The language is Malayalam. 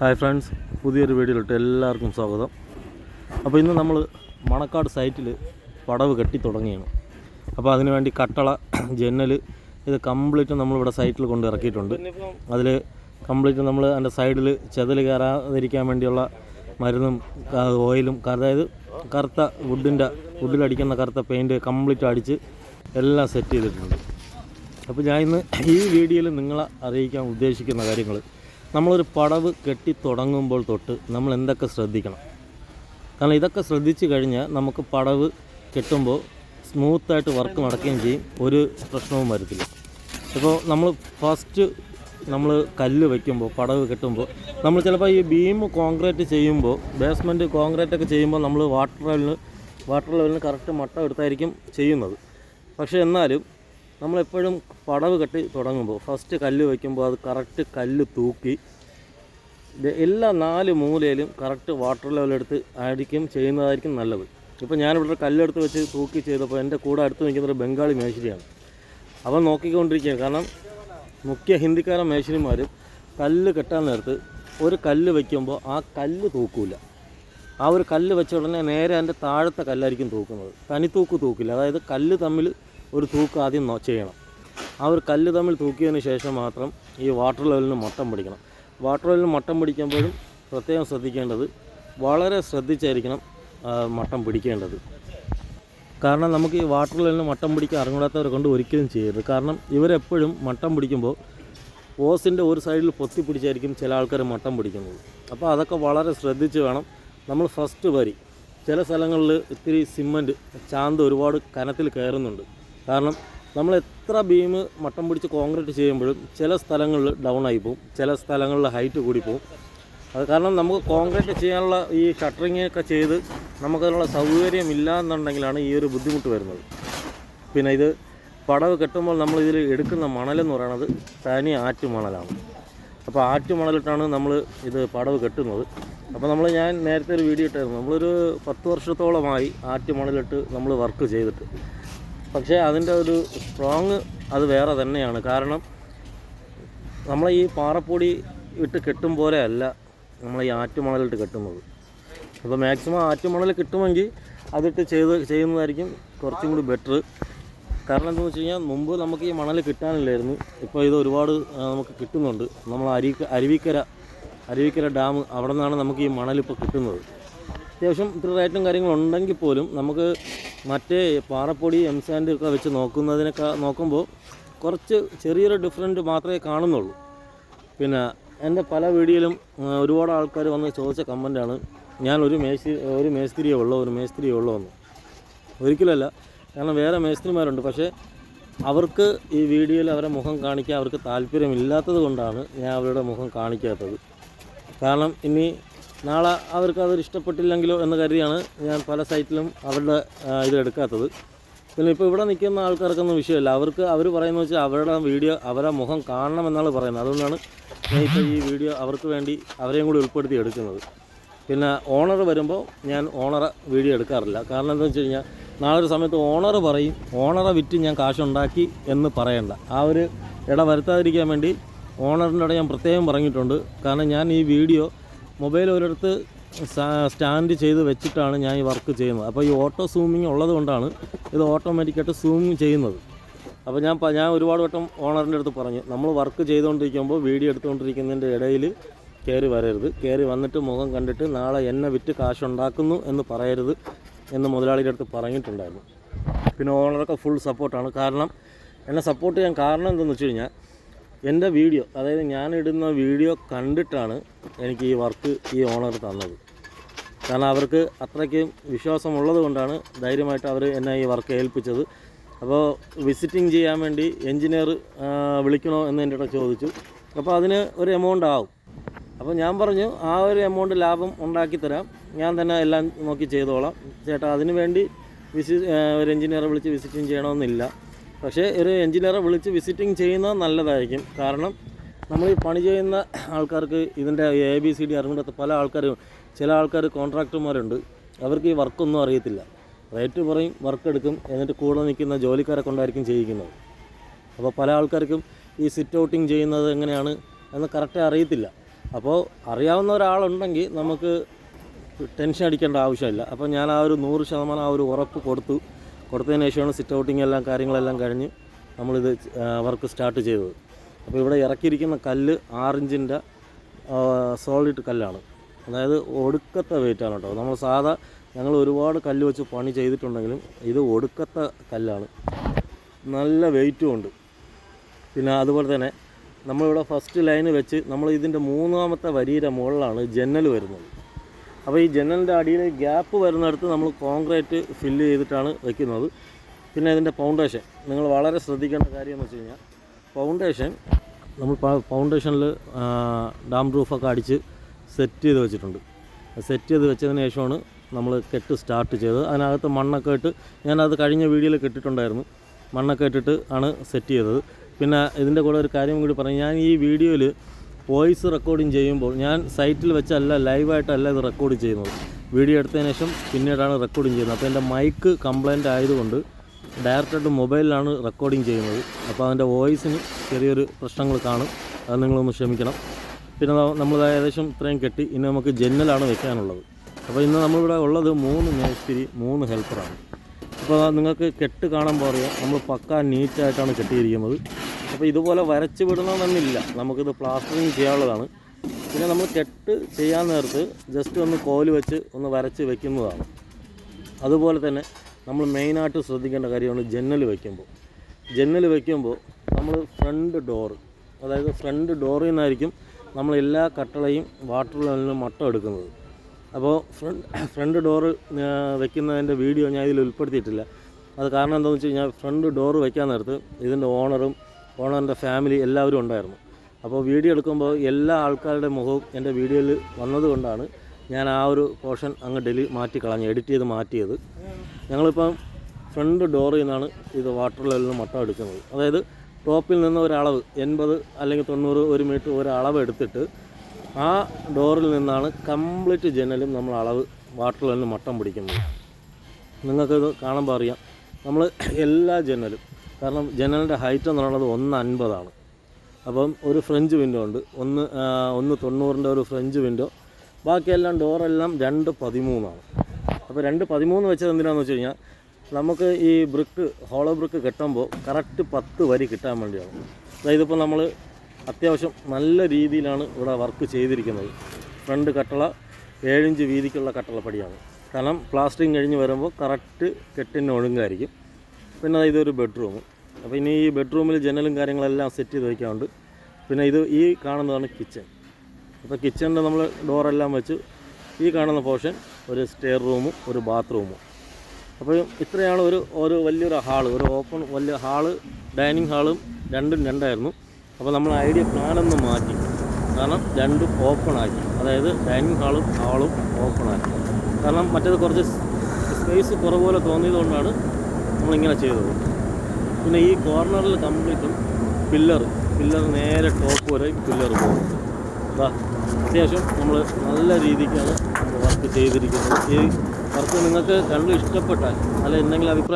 ഹായ് ഫ്രണ്ട്സ് പുതിയൊരു വീഡിയോയിലോട്ട് എല്ലാവർക്കും സ്വാഗതം. അപ്പോൾ ഇന്ന് നമ്മൾ മണക്കാട് സൈറ്റിൽ പടവ് കെട്ടി തുടങ്ങിയാണ്. അപ്പോൾ അതിനുവേണ്ടി കട്ടള ജനൽ ഇത് കംപ്ലീറ്റ് നമ്മളിവിടെ സൈറ്റിൽ കൊണ്ട് ഇറക്കിയിട്ടുണ്ട്. അതിൽ കംപ്ലീറ്റ് നമ്മൾ അതിന്റെ സൈഡിൽ ചെതൽ കയറാതിരിക്കാൻ വേണ്ടിയുള്ള മരുന്നും ഓയിലും അതായത് കറുത്ത വുഡിന്റെ വുഡിലടിക്കുന്ന കറുത്ത പെയിന്റ് കംപ്ലീറ്റ് അടിച്ച് എല്ലാം സെറ്റ് ചെയ്തിട്ടുണ്ട്. അപ്പോൾ ഞാൻ ഇന്ന് ഈ വീഡിയോയിൽ നിങ്ങളെ അറിയിക്കാൻ ഉദ്ദേശിക്കുന്ന കാര്യങ്ങൾ നമ്മളൊരു പടവ് കെട്ടി തുടങ്ങുമ്പോൾ തൊട്ട് നമ്മൾ എന്തൊക്കെ ശ്രദ്ധിക്കണം? കാരണം ഇതൊക്കെ ശ്രദ്ധിച്ചു കഴിഞ്ഞാൽ നമുക്ക് പടവ് കെട്ടുമ്പോൾ സ്മൂത്തായിട്ട് വർക്ക് നടക്കുകയും ചെയ്യും. ഒരു പ്രശ്നവും വരത്തില്ല. ഇപ്പോൾ നമ്മൾ ഫസ്റ്റ് നമ്മൾ കല്ല് വയ്ക്കുമ്പോൾ പടവ് കെട്ടുമ്പോൾ നമ്മൾ ചിലപ്പോൾ ഈ ബീം കോൺക്രീറ്റ് ചെയ്യുമ്പോൾ ബേസ്മെന്റ് കോൺക്രീറ്റ് ഒക്കെ ചെയ്യുമ്പോൾ നമ്മൾ വാട്ടർ ലെവലിന് വാട്ടർ ലെവലിന് കറക്റ്റ് മട്ടം എടുത്തായിരിക്കും ചെയ്യുന്നത്. പക്ഷേ എന്നാലും നമ്മളെപ്പോഴും പടവ് കെട്ടി തുടങ്ങുമ്പോൾ ഫസ്റ്റ് കല്ല് വയ്ക്കുമ്പോൾ അത് കറക്റ്റ് കല്ല് തൂക്കി എല്ലാ നാല് മൂലയിലും കറക്റ്റ് വാട്ടർ ലെവൽ എടുത്ത് ആയിരിക്കും ചെയ്യുന്നതായിരിക്കും നല്ലത്. ഇപ്പോൾ ഞാനിവിടെ കല്ലെടുത്ത് വെച്ച് തൂക്കി ചെയ്തപ്പോൾ എന്റെ കൂടെ അടുത്ത് നിൽക്കുന്ന ഒരു ബംഗാളി മേശരിയാണ്. അവൻ നോക്കിക്കൊണ്ടിരിക്കുകയാണ്. കാരണം മുഖ്യ ഹിന്ദിക്കാരൻ മേശരിമാരും കല്ല് കെട്ടാൻ നേരത്ത് ഒരു കല്ല് വയ്ക്കുമ്പോൾ ആ കല്ല് തൂക്കില്ല ആ ഒരു കല്ല് വെച്ച ഉടനെ നേരെ അതിന്റെ താഴത്തെ കല്ലായിരിക്കും തൂക്കുന്നത്. തനിത്തൂക്ക് തൂക്കില്ല. അതായത് കല്ല് തമ്മിൽ ഒരു തൂക്ക് ആദ്യം ചെയ്യണം. ആ ഒരു കല്ല് തമ്മിൽ തൂക്കിയതിന് ശേഷം മാത്രം ഈ വാട്ടർ ലെവലിന് മട്ടം പിടിക്കണം. വാട്ടർ ലെവലിന് മട്ടം പിടിക്കുമ്പോഴും പ്രത്യേകം ശ്രദ്ധിക്കേണ്ടത് വളരെ ശ്രദ്ധിച്ചായിരിക്കണം മട്ടം പിടിക്കേണ്ടത്. കാരണം നമുക്ക് ഈ വാട്ടർ ലെവലിന് മട്ടം പിടിക്കാൻ അറിഞ്ഞൂടാത്തവരെ കൊണ്ട് ഒരിക്കലും ചെയ്യരുത്. കാരണം ഇവരെപ്പോഴും മട്ടം പിടിക്കുമ്പോൾ ഓസിന്റെ ഒരു സൈഡിൽ പൊത്തി പിടിച്ചായിരിക്കും ചില ആൾക്കാർ മട്ടം പിടിക്കുന്നത്. അപ്പോൾ അതൊക്കെ വളരെ ശ്രദ്ധിച്ച് വേണം. നമ്മൾ ഫസ്റ്റ് വരി. ചില സ്ഥലങ്ങളിൽ ഇത്തിരി സിമന്റ് ചാന്ത് ഒരുപാട് കനത്തിൽ കയറുന്നുണ്ട്. കാരണം നമ്മൾ എത്ര ബീം മട്ടം പിടിച്ച് കോൺക്രീറ്റ് ചെയ്യുമ്പോഴും ചില സ്ഥലങ്ങളിൽ ഡൗൺ ആയി പോകും ചില സ്ഥലങ്ങളിൽ ഹൈറ്റ് കൂടി പോകും അത് കാരണം നമുക്ക് കോൺക്രീറ്റ് ചെയ്യാനുള്ള ഈ ഷട്ടറിങ് ഒക്കെ ചെയ്ത് നമുക്കതിനുള്ള സൗകര്യം ഇല്ല എന്നുണ്ടെങ്കിലാണ് ഈ ഒരു ബുദ്ധിമുട്ട് വരുന്നത്. പിന്നെ ഇത് പടവ് കെട്ടുമ്പോൾ നമ്മൾ ഇതിൽ എടുക്കുന്ന മണലെന്ന് പറയുന്നത് തനി ആറ്റു മണലാണ്. അപ്പോൾ ആറ്റു മണലിട്ടാണ് നമ്മൾ ഇത് പടവ് കെട്ടുന്നത്. അപ്പോൾ നമ്മൾ ഞാൻ നേരത്തെ ഒരു വീഡിയോ ഇട്ടായിരുന്നു. നമ്മളൊരു പത്ത് വർഷത്തോളമായി ആറ്റു മണലിട്ട് നമ്മൾ വർക്ക് ചെയ്തിട്ട്. പക്ഷേ അതിന്റെ ഒരു സ്ട്രോങ് അത് വേറെ തന്നെയാണ്. കാരണം നമ്മൾ ഈ പാറപ്പൊടി ഇട്ട് കെട്ടും പോലെ അല്ല നമ്മൾ ഈ ആറ്റുമണലിട്ട് കെട്ടുന്നത്. അപ്പോൾ മാക്സിമം ആറ്റുമണൽ കിട്ടുമെങ്കിൽ അതിട്ട് ചെയ്ത് ചെയ്യുന്നതായിരിക്കും കുറച്ചും കൂടി ബെറ്റർ കാരണം എന്താണെന്ന് വെച്ച് കഴിഞ്ഞാൽ മുമ്പ് നമുക്ക് ഈ മണൽ കിട്ടാനില്ലായിരുന്നു. ഇപ്പോൾ ഇത് ഒരുപാട് നമുക്ക് കിട്ടുന്നുണ്ട്. നമ്മൾ അരി അരുവിക്കര അരുവിക്കര ഡാം അവിടെ നിന്നാണ് നമുക്ക് ഈ മണൽ ഇപ്പോൾ കിട്ടുന്നത്. അത്യാവശ്യം ഇത്ര റേറ്റും കാര്യങ്ങളുണ്ടെങ്കിൽ പോലും നമുക്ക് മറ്റേ പാറപ്പൊടി എം സാൻഡ് ഒക്കെ വെച്ച് നോക്കുന്നതിനൊക്കെ നോക്കുമ്പോൾ കുറച്ച് ചെറിയൊരു ഡിഫറന്റ് മാത്രമേ കാണുന്നുള്ളൂ. പിന്നെ എന്റെ പല വീഡിയോയിലും ഒരുപാട് ആൾക്കാർ വന്ന് ചോദിച്ച കമന്റാണ് ഞാൻ ഒരു മേസ്തിരി ഒരു മേസ്ത്രിയേ ഉള്ളൂ ഒരു മേസ്ത്രിയേ ഉള്ളൂ എന്ന്. ഒരിക്കലല്ല കാരണം വേറെ മേസ്തിരിമാരുണ്ട്. പക്ഷേ അവർക്ക് ഈ വീഡിയോയിൽ അവരെ മുഖം കാണിക്കാൻ അവർക്ക് താല്പര്യമില്ലാത്തത് കൊണ്ടാണ് ഞാൻ അവരുടെ മുഖം കാണിക്കാത്തത്. കാരണം ഇനി നാളെ അവർക്ക് അതൊരു ഇഷ്ടപ്പെട്ടില്ലെങ്കിലോ എന്ന് കരുതിയാണ് ഞാൻ പല സൈറ്റിലും അവരുടെ ഇത് എടുക്കാത്തത്. പിന്നെ ഇപ്പോൾ ഇവിടെ നിൽക്കുന്ന ആൾക്കാർക്കൊന്നും വിഷയമല്ല. അവർക്ക് അവർ പറയുന്നത് വെച്ചാൽ അവരുടെ വീഡിയോ അവരുടെ മുഖം കാണണം എന്നാണ് പറയുന്നത്. അതുകൊണ്ടാണ് ഞാൻ ഇപ്പോൾ ഈ വീഡിയോ അവർക്ക് വേണ്ടി അവരെയും കൂടി ഉൾപ്പെടുത്തി എടുക്കുന്നത്. പിന്നെ ഓണർ വരുമ്പോൾ ഞാൻ ഓണറെ വീഡിയോ എടുക്കാറില്ല. കാരണം എന്താണെന്ന് വെച്ച് കഴിഞ്ഞാൽ നാളെ ഒരു സമയത്ത് ഓണർ പറയും ഓണറെ വിറ്റ് ഞാൻ കാശുണ്ടാക്കി എന്ന് പറയണ്ട. ആ ഒരു ഇട വരുത്താതിരിക്കാൻ വേണ്ടി ഓണറിന്റെ ഇട ഞാൻ പ്രത്യേകം പറഞ്ഞിട്ടുണ്ട്. കാരണം ഞാൻ ഈ വീഡിയോ മൊബൈൽ ഒരിടത്ത് സ്റ്റാൻഡ് ചെയ്ത് വെച്ചിട്ടാണ് ഞാൻ ഈ വർക്ക് ചെയ്യുന്നത്. അപ്പോൾ ഈ ഓട്ടോ സൂമിങ് ഉള്ളത് കൊണ്ടാണ് ഇത് ഓട്ടോമാറ്റിക്കായിട്ട് സൂം ചെയ്യുന്നത്. അപ്പോൾ ഞാൻ ഞാൻ ഒരുപാട് വട്ടം ഓണറിന്റെ അടുത്ത് പറഞ്ഞു നമ്മൾ വർക്ക് ചെയ്തുകൊണ്ടിരിക്കുമ്പോൾ വീഡിയോ എടുത്തുകൊണ്ടിരിക്കുന്നതിന്റെ ഇടയിൽ കയറി വരരുത്. കയറി വന്നിട്ട് മുഖം കണ്ടിട്ട് നാളെ എന്നെ വിറ്റ് കാശുണ്ടാക്കുന്നു എന്ന് പറയരുത് എന്ന് മുതലാളിയുടെ അടുത്ത് പറഞ്ഞിട്ടുണ്ടായിരുന്നു. പിന്നെ ഓണറൊക്കെ ഫുൾ സപ്പോർട്ടാണ്. കാരണം എന്നെ സപ്പോർട്ട് ചെയ്യാൻ കാരണം എന്തെന്ന് വെച്ച് കഴിഞ്ഞാൽ എന്റെ വീഡിയോ അതായത് ഞാനിടുന്ന വീഡിയോ കണ്ടിട്ടാണ് എനിക്ക് ഈ വർക്ക് ഈ ഓണർ തന്നത്. കാരണം അവർക്ക് അത്രയ്ക്കും വിശ്വാസമുള്ളത് കൊണ്ടാണ് ധൈര്യമായിട്ട് അവർ എന്നെ ഈ വർക്ക് ഏൽപ്പിച്ചത്. അപ്പോൾ വിസിറ്റിംഗ് ചെയ്യാൻ വേണ്ടി എൻജിനീയർ വിളിക്കണോ എന്ന് എന്റെ ചോദിച്ചു. അപ്പോൾ അതിന് ഒരു എമൗണ്ട് ആവും. അപ്പോൾ ഞാൻ പറഞ്ഞു ആ ഒരു എമൗണ്ട് ലാഭം ഉണ്ടാക്കി തരാം. ഞാൻ തന്നെ എല്ലാം നോക്കി ചെയ്തോളാം. ചേട്ടാ അതിന് വേണ്ടി വിസി ഒരു എൻജിനീയറെ വിളിച്ച് വിസിറ്റിംഗ് ചെയ്യണമെന്നില്ല. പക്ഷേ ഒരു എഞ്ചിനീയറെ വിളിച്ച് വിസിറ്റിംഗ് ചെയ്യുന്നത് നല്ലതായിരിക്കും. കാരണം നമ്മൾ ഈ പണി ചെയ്യുന്ന ആൾക്കാർക്ക് ഇതിന്റെ എ ബി സി ഡി അറിഞ്ഞിടത്ത് പല ആൾക്കാരും ചില ആൾക്കാർ കോൺട്രാക്ടർമാരുണ്ട് അവർക്ക് ഈ വർക്കൊന്നും അറിയത്തില്ല. റേറ്റ് പറയും വർക്ക് എടുക്കും എന്നിട്ട് കൂടെ നിൽക്കുന്ന ജോലിക്കാരെ കൊണ്ടായിരിക്കും ചെയ്യിക്കുന്നത്. അപ്പോൾ പല ആൾക്കാർക്കും ഈ സിറ്റ് ഔട്ടിങ് ചെയ്യുന്നത് എങ്ങനെയാണ് എന്ന് കറക്റ്റ് അറിയത്തില്ല. അപ്പോൾ അറിയാവുന്ന ഒരാളുണ്ടെങ്കിൽ നമുക്ക് ടെൻഷൻ അടിക്കേണ്ട ആവശ്യമില്ല. അപ്പോൾ ഞാൻ ആ ഒരു നൂറ് ശതമാനം ആ ഒരു ഉറപ്പ് കൊടുത്തു. കൊടുത്തതിന് ശേഷമാണ് സിറ്റ് ഔട്ടിങ് എല്ലാം കാര്യങ്ങളെല്ലാം കഴിഞ്ഞ് നമ്മളിത് വർക്ക് സ്റ്റാർട്ട് ചെയ്തത്. അപ്പോൾ ഇവിടെ ഇറക്കിയിരിക്കുന്ന കല്ല് ആറിഞ്ചിന്റെ സോളിഡ് കല്ലാണ്. അതായത് ഒടുക്കത്തെ വെയിറ്റാണ് കേട്ടോ. നമ്മൾ സാധാ ഞങ്ങൾ ഒരുപാട് കല്ല് വെച്ച് പണി ചെയ്തിട്ടുണ്ടെങ്കിലും ഇത് ഒടുക്കത്തെ കല്ലാണ്. നല്ല വെയിറ്റും ഉണ്ട്. പിന്നെ അതുപോലെ തന്നെ നമ്മളിവിടെ ഫസ്റ്റ് ലൈന് വെച്ച് നമ്മൾ ഇതിന്റെ മൂന്നാമത്തെ വരിയുടെ മുകളിലാണ് ജനൽ വരുന്നത്. അപ്പോൾ ഈ ജനലിന്റെ അടിയിൽ ഗ്യാപ്പ് വരുന്നിടത്ത് നമ്മൾ കോൺക്രീറ്റ് ഫില്ല് ചെയ്തിട്ടാണ് വെക്കുന്നത്. പിന്നെ ഇതിന്റെ ഫൗണ്ടേഷൻ നിങ്ങൾ വളരെ ശ്രദ്ധിക്കേണ്ട കാര്യം എന്ന് വെച്ച് കഴിഞ്ഞാൽ ഫൗണ്ടേഷൻ നമ്മൾ ഫൗണ്ടേഷനിൽ ഡാം റൂഫൊക്കെ അടിച്ച് സെറ്റ് ചെയ്ത് വെച്ചിട്ടുണ്ട്. സെറ്റ് ചെയ്ത് വെച്ചതിന് ശേഷമാണ് നമ്മൾ കെട്ട് സ്റ്റാർട്ട് ചെയ്തത്. അതിനകത്ത് മണ്ണൊക്കെ ഇട്ട് ഞാനത് കഴിഞ്ഞ വീഡിയോയിൽ കെട്ടിട്ടുണ്ടായിരുന്നു മണ്ണൊക്കെ ഇട്ടിട്ട് ആണ് സെറ്റ് ചെയ്തത്. പിന്നെ ഇതിന്റെ കൂടെ ഒരു കാര്യം കൂടി പറയാം. ഞാൻ ഈ വീഡിയോയിൽ വോയിസ് റെക്കോർഡിങ് ചെയ്യുമ്പോൾ ഞാൻ സൈറ്റിൽ വെച്ചല്ല ലൈവായിട്ടല്ല ഇത് റെക്കോർഡ് ചെയ്യുന്നത്. വീഡിയോ എടുത്തതിന് ശേഷം പിന്നീടാണ് റെക്കോർഡിങ് ചെയ്യുന്നത്. അപ്പോൾ എന്റെ മൈക്ക് കംപ്ലൈന്റ് ആയതുകൊണ്ട് ഡയറക്റ്റായിട്ട് മൊബൈലിലാണ് റെക്കോർഡിങ് ചെയ്യുന്നത്. അപ്പോൾ അതിന്റെ വോയിസിന് ചെറിയൊരു പ്രശ്നങ്ങൾ കാണും. അത് നിങ്ങളൊന്ന് ക്ഷമിക്കണം. പിന്നെ നമ്മൾ ഏകദേശം ഇത്രയും കെട്ടി. ഇനി നമുക്ക് ജനലാണ് വെക്കാനുള്ളത്. അപ്പോൾ ഇന്ന് നമ്മളിവിടെ ഉള്ളത് മൂന്ന് മേസ്തിരി മൂന്ന് ഹെൽപ്പറാണ് അപ്പോൾ നിങ്ങൾക്ക് കെട്ട് കാണുമ്പോൾ അറിയാം നമ്മൾ പക്കാ നീറ്റായിട്ടാണ് കെട്ടിയിരിക്കുന്നത്. അപ്പോൾ ഇതുപോലെ വരച്ച് വിടണമെന്നില്ല. നമുക്കിത് പ്ലാസ്റ്ററിങ് ചെയ്യാനുള്ളതാണ്. പിന്നെ നമ്മൾ കെട്ട് ചെയ്യാൻ നേരത്ത് ജസ്റ്റ് ഒന്ന് കോൽ വെച്ച് ഒന്ന് വരച്ച് വെക്കുന്നതാണ്. അതുപോലെ തന്നെ നമ്മൾ മെയിനായിട്ട് ശ്രദ്ധിക്കേണ്ട കാര്യമാണ് ജന്നൽ വയ്ക്കുമ്പോൾ ജന്നൽ വയ്ക്കുമ്പോൾ നമ്മൾ ഫ്രണ്ട് ഡോർ അതായത് ഫ്രണ്ട് ഡോറിൽ നിന്നായിരിക്കും നമ്മൾ എല്ലാ കട്ടളയും വാട്ടർ ലെവലിനും മട്ടം എടുക്കുന്നത്. അപ്പോൾ ഫ്രണ്ട് ഫ്രണ്ട് ഡോറ് വെക്കുന്നതിന്റെ വീഡിയോ ഞാൻ ഇതിൽ ഉൾപ്പെടുത്തിയിട്ടില്ല. അത് കാരണം എന്താണെന്ന് വെച്ച് കഴിഞ്ഞാൽ ഫ്രണ്ട് ഡോറ് വയ്ക്കാൻ നേരത്ത് ഇതിന്റെ ഓണറും ഓണറിന്റെ ഫാമിലി എല്ലാവരും ഉണ്ടായിരുന്നു. അപ്പോൾ വീഡിയോ എടുക്കുമ്പോൾ എല്ലാ ആൾക്കാരുടെ മുഖവും എന്റെ വീഡിയോയിൽ വന്നതുകൊണ്ടാണ് ഞാൻ ആ ഒരു പോർഷൻ അങ്ങ് ഡെലി മാറ്റി കളഞ്ഞു എഡിറ്റ് ചെയ്ത് മാറ്റിയത്. ഞങ്ങളിപ്പം ഫ്രണ്ട് ഡോറിൽ നിന്നാണ് ഇത് വാട്ടർ ലെവലിൽ മട്ടം എടുക്കുന്നത്. അതായത് ടോപ്പിൽ നിന്ന് ഒരളവ് എൺപത് അല്ലെങ്കിൽ തൊണ്ണൂറ് ഒരു മീറ്റർ ഒരു അളവ് എടുത്തിട്ട് ആ ഡോറിൽ നിന്നാണ് കംപ്ലീറ്റ് ജനലും നമ്മൾ അളവ് വാട്ടർ ലെവലിന് മട്ടം പിടിക്കുന്നത്. നിങ്ങൾക്കിത് കാണുമ്പോൾ അറിയാം. നമ്മൾ എല്ലാ ജനലും കാരണം ജനലിന്റെ ഹൈറ്റ് എന്ന് പറയുന്നത് ഒന്ന് അൻപതാണ്. അപ്പം ഒരു ഫ്രഞ്ച് വിൻഡോ ഉണ്ട്. ഒന്ന് ഒന്ന് തൊണ്ണൂറിന്റെ ഒരു ഫ്രഞ്ച് വിൻഡോ ബാക്കിയെല്ലാം ഡോറെല്ലാം രണ്ട് പതിമൂന്നാണ്. അപ്പോൾ രണ്ട് പതിമൂന്ന് വെച്ചത് എന്തിനാണെന്ന് വെച്ച് കഴിഞ്ഞാൽ നമുക്ക് ഈ ബ്രിക്ക് ഹോളോ ബ്രിക്ക് കെട്ടുമ്പോൾ കറക്റ്റ് പത്ത് വരി കിട്ടാൻ വേണ്ടിയാണ്. അതായത് ഇപ്പോൾ നമ്മൾ അത്യാവശ്യം നല്ല രീതിയിലാണ് ഇവിടെ വർക്ക് ചെയ്തിരിക്കുന്നത്. ഫ്രണ്ട് കട്ടള ഏഴിഞ്ച് വീതിക്കുള്ള കട്ടളപ്പടിയാണ് കാരണം പ്ലാസ്റ്ററിങ് കഴിഞ്ഞ് വരുമ്പോൾ കറക്റ്റ് കെട്ടിന് ഒഴുങ്കായിരിക്കും പിന്നെ ഇതൊരു ബെഡ്റൂം. അപ്പോൾ ഇനി ഈ ബെഡ്റൂമിൽ ജനലും കാര്യങ്ങളെല്ലാം സെറ്റ് ചെയ്ത് വയ്ക്കാറുണ്ട് പിന്നെ ഇത് ഈ കാണുന്നതാണ് കിച്ചൺ അപ്പോൾ കിച്ചണിന്റെ നമ്മൾ ഡോറെല്ലാം വെച്ച് ഈ കാണുന്ന പോർഷൻ ഒരു സ്റ്റെയർ റൂമും ഒരു ബാത്റൂമും അപ്പോൾ ഇത്രയാണ് ഒരു ഒരു വലിയൊരു ഹാൾ ഒരു ഓപ്പൺ വലിയ ഹാൾ ഡൈനിങ് ഹാളും രണ്ടും രണ്ടായിരുന്നു. അപ്പോൾ നമ്മൾ ഐഡിയ പ്ലാനൊന്ന് മാറ്റി. കാരണം രണ്ടും ഓപ്പൺ ആക്കി. അതായത് ഡൈനിങ് ഹാളും ഹാളും ഓപ്പൺ ആക്കി. കാരണം മറ്റേത് കുറച്ച് സ്പേസ് കുറവ് പോലെ തോന്നിയതുകൊണ്ടാണ് നമ്മളിങ്ങനെ ചെയ്തത്. പിന്നെ ഈ കോർണറിൽ കംപ്ലീറ്റും പില്ലർ പില്ലർ നേരെ ടോപ്പ് വരെ പില്ലർ പോകും. അതാ അത്യാവശ്യം നമ്മൾ നല്ല രീതിക്കാണ് വർക്ക് ചെയ്തിരിക്കുന്നത്. ഈ വർക്ക് നിങ്ങൾക്ക് കണ്ടു ഇഷ്ടപ്പെട്ടാൽ അല്ല എന്തെങ്കിലും അഭിപ്രായം